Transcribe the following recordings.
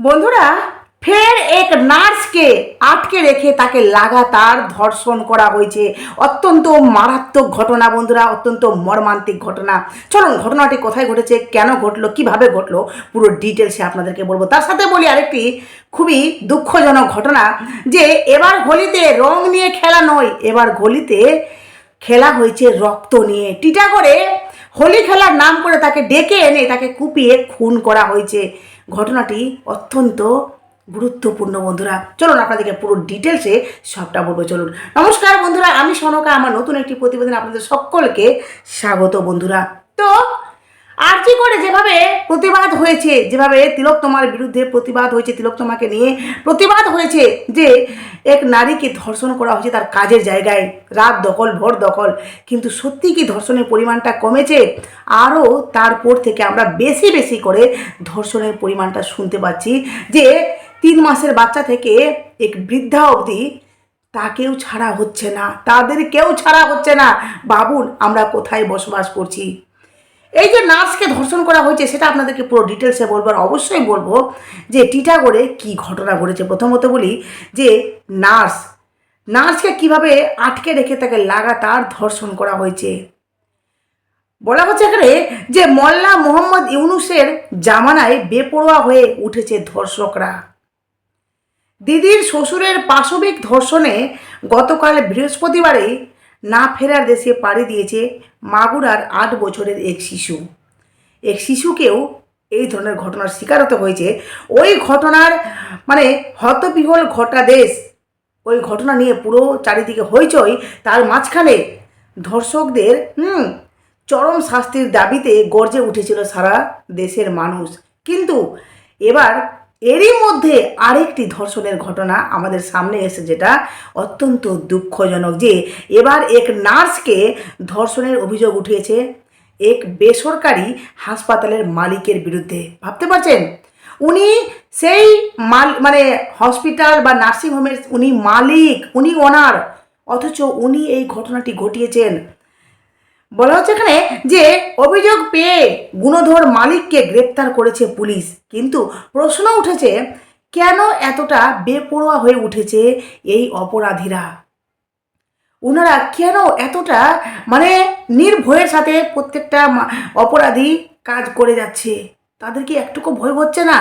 বন্ধুরা, ফের এক নার্সকে আটকে রেখে তাকে লাগাতার ধর্ষণ করা হয়েছে। অত্যন্ত মারাত্মক ঘটনা বন্ধুরা, অত্যন্ত মর্মান্তিক ঘটনা। চলুন, ঘটনাটি কোথায় ঘটেছে, কেন ঘটলো, কীভাবে ঘটলো, পুরো ডিটেলসে আপনাদেরকে বলব। তার সাথে বলি আরেকটি খুবই দুঃখজনক ঘটনা, যে এবার হোলিতে রং নিয়ে খেলা নয়, এবার হোলিতে খেলা হয়েছে রক্ত নিয়ে। টিটাগড়ে হোলি খেলার নাম করে তাকে ডেকে এনে তাকে কুপিয়ে খুন করা হয়েছে। ঘটনাটি অত্যন্ত গুরুত্বপূর্ণ, বন্ধুরা। চলুন আপনাদেরকে পুরো ডিটেলসে সবটা বলব, চলুন। নমস্কার, বন্ধুরা, আমি সনকা, আমার নতুন একটি প্রতিবেদন আপনাদের সকলকে স্বাগত, বন্ধুরা। তো আরজি করে যেভাবে প্রতিবাদ হয়েছে, যেভাবে তিলোত্তমার বিরুদ্ধে প্রতিবাদ হয়েছে তিলোত্তমাকে নিয়ে প্রতিবাদ হয়েছে যে এক নারীকে ধর্ষণ করা হয়েছে তার কাজের জায়গায়, রাত দখল, ভোর দখল। কিন্তু সত্যি কি ধর্ষণের পরিমাণটা কমেছে? আরও তারপর থেকে আমরা বেশি বেশি করে ধর্ষণের পরিমাণটা শুনতে পাচ্ছি যে তিন মাসের বাচ্চা থেকে এক বৃদ্ধা অবধি তাকেও ছাড়া হচ্ছে না, তাদের কেউ ছাড়া হচ্ছে না। ভাবুন আমরা কোথায় বসবাস করছি? এই যে নার্সকে ধর্ষণ করা হয়েছে, সেটা আপনাদেরকে পুরো ডিটেলসে বলব, আর অবশ্যই বলব যে টিটাগড়ে কি ঘটনা ঘটেছে। প্রথমত বলি যে নার্স, নার্সকে কীভাবে আটকে রেখে তাকে লাগাতার ধর্ষণ করা হয়েছে। বলা হচ্ছে এখানে যে মোল্লা মোহাম্মদ ইউনুসের জামানায় বেপরোয়া হয়ে উঠেছে ধর্ষকরা। দিদির শ্বশুরের পাশবিক ধর্ষণে গতকাল বৃহস্পতিবারে না ফেরার দেশে পাড়ি দিয়েছে মাগুরার আট বছরের এক শিশু। এক শিশুকেও এই ধরনের ঘটনার শিকার হতে হয়েছে। ওই ঘটনার মানে হতবিহল ঘটা দেশ, ওই ঘটনা নিয়ে পুরো চারিদিকে হইচই। তার মাঝখানে ধর্ষকদের, হুম, চরম শাস্তির দাবিতে গর্জে উঠেছিল সারা দেশের মানুষ। কিন্তু এবার এরই মধ্যে আরেকটি ধর্ষণের ঘটনা আমাদের সামনে এসে যেটা অত্যন্ত দুঃখজনক যে এবার এক নার্সকে ধর্ষণের অভিযোগ উঠিয়েছে এক বেসরকারি হাসপাতালের মালিকের বিরুদ্ধে। ভাবতে পারছেন? উনি সেই মাল মানে হসপিটাল বা নার্সিংহোমের উনি মালিক, উনি ওনার, অথচ উনি এই ঘটনাটি ঘটিয়েছেন। বলা হচ্ছে এখানে যে অভিযোগ পেয়ে গুণধর মালিককে গ্রেপ্তার করেছে পুলিশ। কিন্তু প্রশ্ন উঠেছে, কেন এতটা বেপরোয়া হয়ে উঠেছে এই অপরাধীরা? ওনারা কেন এতটা মানে নির্ভয়ের সাথে প্রত্যেকটা অপরাধী কাজ করে যাচ্ছে? তাদের কি একটুকু ভয় হচ্ছে না?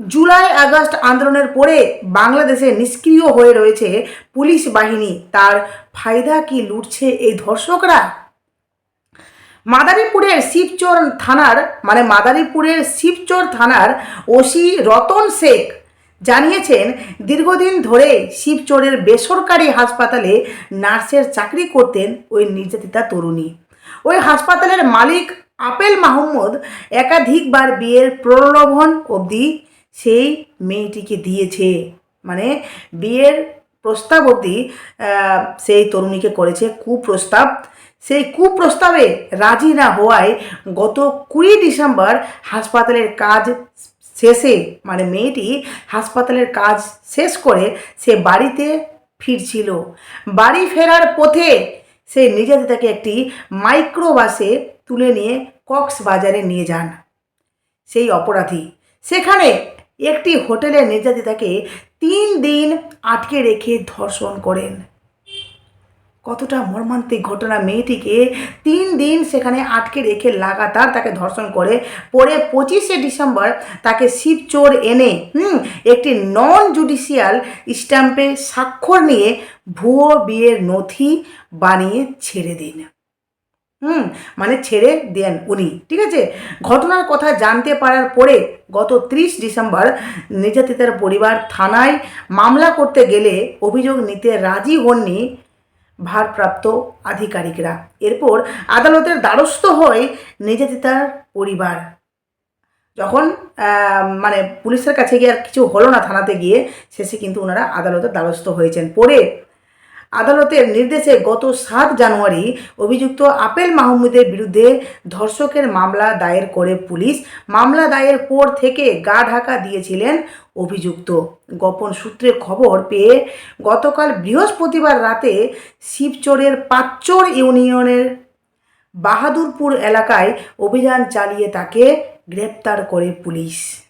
জুলাই আগস্ট আন্দোলনের পরে বাংলাদেশে নিষ্ক্রিয় হয়ে রয়েছে পুলিশ বাহিনী। তার ফায়দা কি লুটছে এই ধর্ষকরা? মাদারীপুরের শিবচর থানার মানে মাদারীপুরের শিবচর থানার ওসি রতন শেখ জানিয়েছেন, দীর্ঘদিন ধরে শিবচরের বেসরকারি হাসপাতালে নার্সের চাকরি করতেন ওই নির্যাতিতা তরুণী। ওই হাসপাতালের মালিক আপেল মাহমুদ একাধিকবার বিয়ের প্রলোভন অবধি সেই মেয়েটিকে দিয়েছে। মানে বিয়ের প্রস্তাব অবধি সেই তরুণীকে করেছে কুপ্রস্তাব। সেই কুপ্রস্তাবে রাজি না হওয়ায় গত কুড়ি ডিসেম্বর হাসপাতালের কাজ শেষে মানে মেয়েটি হাসপাতালের কাজ শেষ করে সে বাড়িতে ফিরছিল। বাড়ি ফেরার পথে সে নির্যাতিতাকে একটি মাইক্রোবাসে তুলে নিয়ে কক্সবাজারে নিয়ে যান। সেই অপরাধী। সেখানে একটি হোটেলে নির্যাতিতাকে তিন দিন আটকে রেখে ধর্ষণ করেন। কতটা মর্মান্তিক ঘটনা মেয়েটিকে তিন দিন সেখানে আটকে রেখে লাগাতার তাকে ধর্ষণ করে। পরে পঁচিশে ডিসেম্বর তাকে শিবচোর এনে, হুম, একটি নন জুডিশিয়াল স্ট্যাম্পে স্বাক্ষর নিয়ে ভুয়ো বিয়ের নথি বানিয়ে ছেড়ে দিন। হুম মানে ছেড়ে দেন উনি, ঠিক আছে? ঘটনার কথা জানতে পারার পরে গত ত্রিশ ডিসেম্বর নির্যাতিতার পরিবার থানায় মামলা করতে গেলে অভিযোগ নিতে রাজি হননি ভারপ্রাপ্ত আধিকারিকরা। এরপর আদালতের দ্বারস্থ হয় নির্যাতিতার পরিবার। যখন মানে পুলিশের কাছে গিয়ে আর কিছু হলো না থানাতে গিয়ে, শেষে কিন্তু ওনারা আদালতের দ্বারস্থ হয়েছেন। পরে আদালতের নির্দেশে গত সাত জানুয়ারি অভিযুক্ত আপেল মাহমুদের বিরুদ্ধে ধর্ষকের মামলা দায়ের করে পুলিশ। মামলা দায়ের পর থেকে গা ঢাকা দিয়েছিলেন অভিযুক্ত। গোপন সূত্রে খবর পেয়ে গতকাল বৃহস্পতিবার রাতে শিবচরের পাঁচচর ইউনিয়নের বাহাদুরপুর এলাকায় অভিযান চালিয়ে তাকে গ্রেপ্তার করে পুলিশ।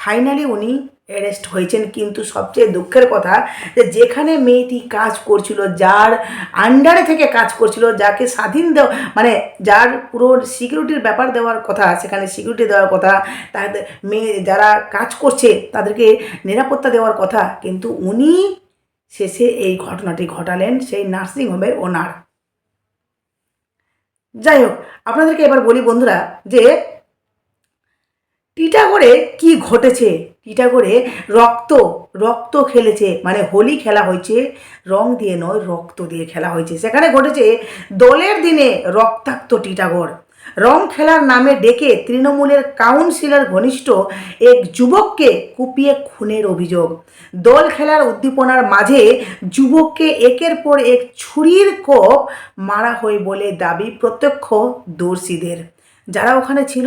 ফাইনালি উনি অ্যারেস্ট হয়েছেন, কিন্তু সবচেয়ে দুঃখের কথা যে যেখানে মেয়েটি কাজ করছিল, যার আন্ডারে থেকে কাজ করছিল, যাকে স্বাধীন দেওয়া মানে যার পুরো সিকিউরিটির ব্যাপার দেওয়ার কথা, সেখানে সিকিউরিটি দেওয়ার কথা তাদের মেয়ে যারা কাজ করছে, তাদেরকে নিরাপত্তা দেওয়ার কথা, কিন্তু উনি শেষে এই ঘটনাটি ঘটালেন সেই নার্সিং নার্সিংহোমের ওনার যাই হোক, আপনাদেরকে এবার বলি বন্ধুরা যে টিটাগড়ে কি ঘটেছে? টিটাগড়ে রক্ত রক্ত খেলেছে মানে হোলি খেলা হয়েছে, রং দিয়ে নয়, রক্ত দিয়ে খেলা হয়েছে। সেখানে ঘটেছে দলের দিনে রক্তাক্ত টিটাগড় রং খেলার নামে ডেকে তৃণমূলের কাউন্সিলর ঘনিষ্ঠ এক যুবককে কুপিয়ে খুনের অভিযোগ। দল খেলার উদ্দীপনার মাঝে যুবককে একের পর এক ছুরির কোপ মারা হয় বলে দাবি প্রত্যক্ষদর্শীদের যারা ওখানে ছিল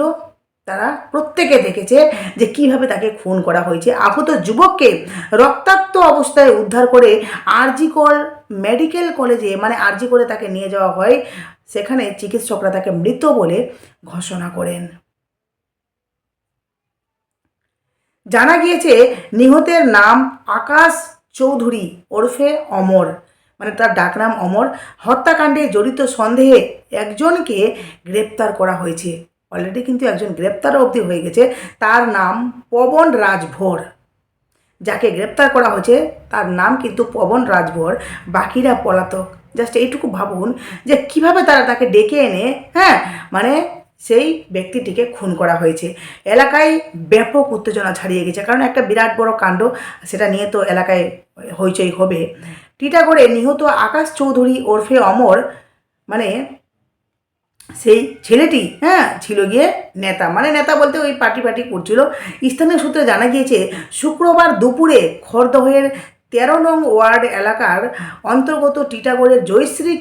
তারা প্রত্যেকে দেখেছে যে কীভাবে তাকে খুন করা হয়েছে। আহত যুবককে রক্তাক্ত অবস্থায় উদ্ধার করে আরজিকর মেডিকেল কলেজে মানে আরজি করে তাকে নিয়ে যাওয়া হয়। সেখানে চিকিৎসকরা তাকে মৃত বলে ঘোষণা করেন। জানা গিয়েছে, নিহতের নাম আকাশ চৌধুরী ওরফে অমর মানে তার ডাকনাম অমর। হত্যাকাণ্ডে জড়িত সন্দেহে একজনকে গ্রেপ্তার করা হয়েছে। অলরেডি কিন্তু একজন গ্রেপ্তার অবধি হয়ে গেছে। তার নাম পবন রাজভোর। যাকে গ্রেপ্তার করা হয়েছে, তার নাম কিন্তু পবন রাজভর, বাকিরা পলাতক। জাস্ট এইটুকু ভাবুন যে কীভাবে তারা তাকে ডেকে এনে হ্যাঁ মানে সেই ব্যক্তিটিকে খুন করা হয়েছে। এলাকায় ব্যাপক উত্তেজনা ছাড়িয়ে গেছে, কারণ একটা বিরাট বড় কাণ্ড, সেটা নিয়ে তো এলাকায় হইচই হবে। টিটাগড়ে নিহত আকাশ চৌধুরী ওরফে অমর মানে সেই ছেলেটি হ্যাঁ ছিল গিয়ে নেতা। মানে নেতা বলতে ওই পার্টি পার্টি করছিল। স্থানীয় সূত্রে জানা গিয়েছে, শুক্রবার দুপুরে খড়দহের তেরো নং ওয়ার্ড এলাকার অন্তর্গত টিটাগড়ের জয়শ্রী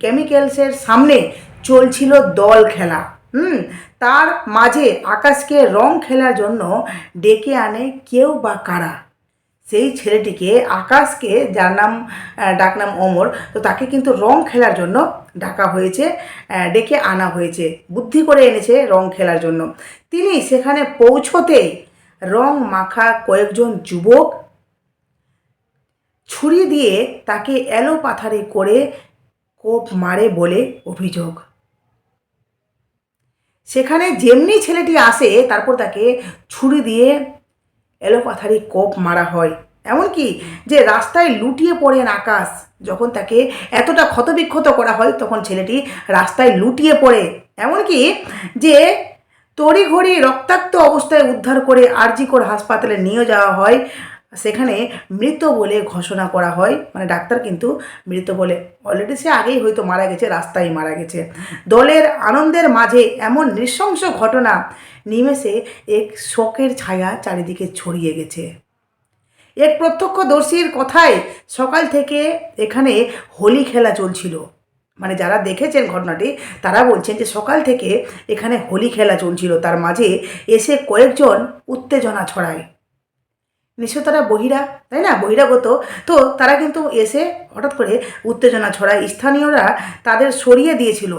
কেমিক্যালসের সামনে চলছিল দল খেলা। হুম, তার মাঝে আকাশকে রং খেলার জন্য ডেকে আনে কেউ বা কারা। সেই ছেলেটিকে, আকাশকে, যার নাম ডাকনাম অমর তো তাকে কিন্তু রং খেলার জন্য ডাকা হয়েছে ডেকে আনা হয়েছে। বুদ্ধি করে এনেছে রং খেলার জন্য। তিনি সেখানে পৌঁছতে রং মাখা কয়েকজন যুবক ছুরি দিয়ে তাকে এলো পাথারি করে কোপ মারে বলে অভিযোগ। সেখানে যেমনি ছেলেটি আসে, তারপর তাকে ছুরি দিয়ে এলোপাথারি কোপ মারা হয়। এমনকি যে রাস্তায় লুটিয়ে পড়েন আকাশ, যখন তাকে এতটা ক্ষতবিক্ষত করা হয়, তখন ছেলেটি রাস্তায় লুটিয়ে পড়ে। এমনকি যে তড়িঘড়ি রক্তাক্ত অবস্থায় উদ্ধার করে আরজিকর হাসপাতালে নিয়ে যাওয়া হয় সেখানে মৃত বলে ঘোষণা করা হয়। মানে ডাক্তার কিন্তু মৃত বলে। অলরেডি সে আগেই হয়তো মারা গেছে, রাস্তায় মারা গেছে। দলের আনন্দের মাঝে এমন নৃশংস ঘটনা নিমেষে এক শোকের ছায়া চারিদিকে ছড়িয়ে গেছে। এক প্রত্যক্ষদর্শীর কথায় সকাল থেকে এখানে হোলি খেলা চলছিল। মানে যারা দেখেছেন ঘটনাটি, তারা বলছেন যে সকাল থেকে এখানে হোলি খেলা চলছিল। তার মাঝে এসে কয়েকজন উত্তেজনা ছড়ায়। নিশ্চয় তারা বহিরা, তাই না? বহিরাগত। তো তারা কিন্তু এসে হঠাৎ করে উত্তেজনা ছড়ায়। স্থানীয়রা তাদের সরিয়ে দিয়েছিল।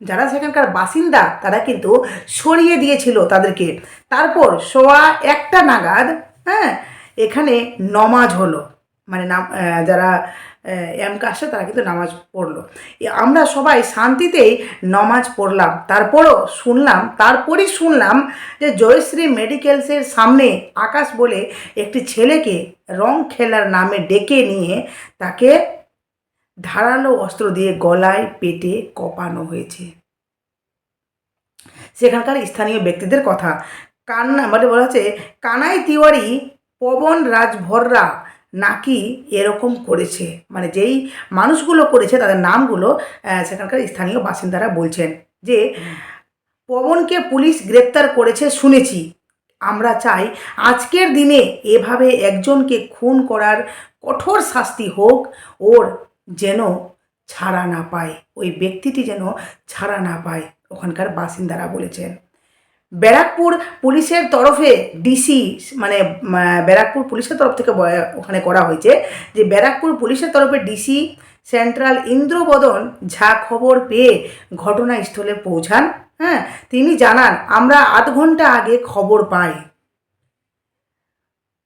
যারা সেখানকার বাসিন্দা, তারা কিন্তু সরিয়ে দিয়েছিল তাদেরকে। তারপর সোয়া একটা নাগাদ হ্যাঁ এখানে নমাজ হলো। মানে নাম যারা এম কাস্টে তারা কিন্তু নামাজ পড়ল। আমরা সবাই শান্তিতেই নামাজ পড়লাম। তারপরও শুনলাম, তারপরই শুনলাম যে জয়শ্রী মেডিকেলসের সামনে আকাশ বলে একটি ছেলেকে রং খেলার নামে ডেকে নিয়ে তাকে ধারালো অস্ত্র দিয়ে গলায় পেটে কপানো হয়েছে। সেখানকার স্থানীয় ব্যক্তিদের কথা। কান্না মানে বলা হচ্ছে, কানাই তিওয়ারি পবন রাজভররা নাকি এরকম করেছে? মানে যেই মানুষগুলো করেছে, তাদের নামগুলো সেখানকার স্থানীয় বাসিন্দারা বলছেন যে, পবনকে পুলিশ গ্রেপ্তার করেছে শুনেছি। আমরা চাই আজকের দিনে এভাবে একজনকে খুন করার কঠোর শাস্তি হোক, ওর যেন ছাড়া না পায়। ওই ব্যক্তিটি যেন ছাড়া না পায়, ওখানকার বাসিন্দারা বলেছেন। ব্যারাকপুর পুলিশের তরফে ডিসি মানে ব্যারাকপুর পুলিশের তরফ থেকে ওখানে করা হয়েছে যে ব্যারাকপুর পুলিশের তরফে ডিসি সেন্ট্রাল ইন্দ্রবদন ঝা খবর পেয়ে ঘটনাস্থলে পৌঁছান। হ্যাঁ তিনি জানান, আমরা আধ ঘণ্টা আগে খবর পাই।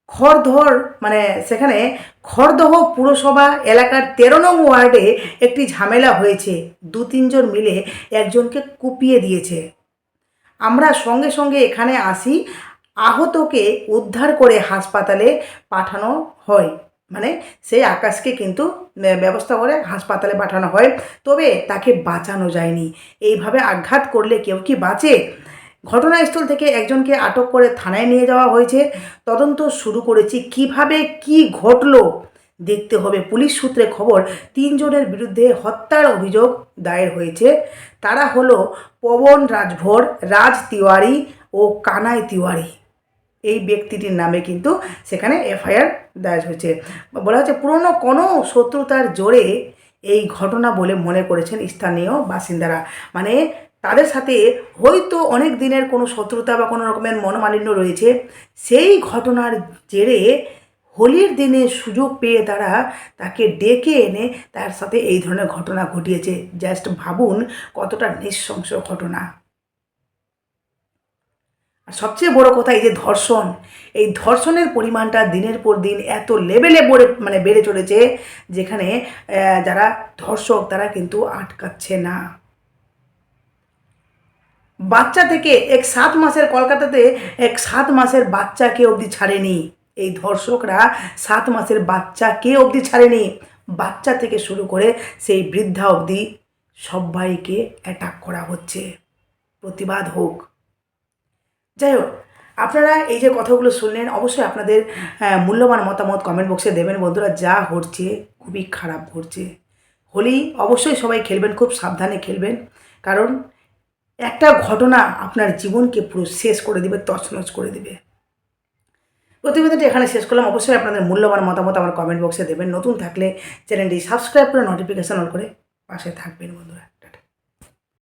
খড়ধর মানে সেখানে খড়দহ পুরসভা এলাকার তেরো নং ওয়ার্ডে একটি ঝামেলা হয়েছে। দু তিনজন মিলে একজনকে কুপিয়ে দিয়েছে। আমরা সঙ্গে সঙ্গে এখানে আসি। আহতকে উদ্ধার করে হাসপাতালে পাঠানো হয়। মানে সেই আকাশকে কিন্তু ব্যবস্থা করে হাসপাতালে পাঠানো হয়। তবে তাকে বাঁচানো যায়নি। এইভাবে আঘাত করলে কেউ কি বাঁচে? ঘটনাস্থল থেকে একজনকে আটক করে থানায় নিয়ে যাওয়া হয়েছে। তদন্ত শুরু করেছি। কীভাবে কি ঘটলো? দেখতে হবে। পুলিশ সূত্রে খবর, তিনজনের বিরুদ্ধে হত্যার অভিযোগ দায়ের হয়েছে। তারা হলো পবন রাজভর, রাজ তিওয়ারি ও কানাই তিওয়ারি। এই ব্যক্তিটির নামে কিন্তু সেখানে এফআইআর দায়ের হয়েছে। বলা হচ্ছে, পুরনো কোনো শত্রুতার জোরে এই ঘটনা বলে মনে করেছেন স্থানীয় বাসিন্দারা। মানে তাদের সাথে হয়তো অনেক দিনের কোনো শত্রুতা বা কোনো রকমের মনোমালিন্য রয়েছে। সেই ঘটনার জেরে হোলির দিনে সুযোগ পেয়ে তারা তাকে ডেকে এনে তার সাথে এই ধরনের ঘটনা ঘটিয়েছে। জাস্ট ভাবুন কতটা নৃশংস ঘটনা। আর সবচেয়ে বড় কথা এই যে ধর্ষণ, এই ধর্ষণের পরিমাণটা দিনের পর দিন এত লেভেলে বড়ে মানে বেড়ে চলেছে যেখানে যারা ধর্ষক তারা কিন্তু আটকাচ্ছে না। বাচ্চা থেকে এক সাত মাসের কলকাতাতে এক সাত মাসের বাচ্চাকে অবধি ছাড়েনি। এই ধর্ষকরা সাত মাসের বাচ্চাকে অবধি ছাড়েনি। বাচ্চা থেকে শুরু করে সেই বৃদ্ধা অবধি সবাইকে অ্যাটাক করা হচ্ছে। প্রতিবাদ হোক। যাই হোক আপনারা এই যে কথাগুলো শুনলেন অবশ্যই আপনাদের আহ, মূল্যবান মতামত কমেন্ট বক্সে দেবেন। বন্ধুরা যা ঘটছে খুবই খারাপ ঘটছে। হোলি অবশ্যই সবাই খেলবেন খুব সাবধানে খেলবেন। কারণ একটা ঘটনা আপনার জীবনকে পুরো শেষ করে দেবে তছনছ করে দিবে। প্রতিবেদনটি এখানে শেষ করলাম। অবশ্যই আপনাদের মূল্যবান মতামত আমার কমেন্ট বক্সে দেবেন। নতুন থাকলে চ্যানেলটি সাবস্ক্রাইব করে নোটিফিকেশন অন করে পাশে থাকবেন বন্ধুরা।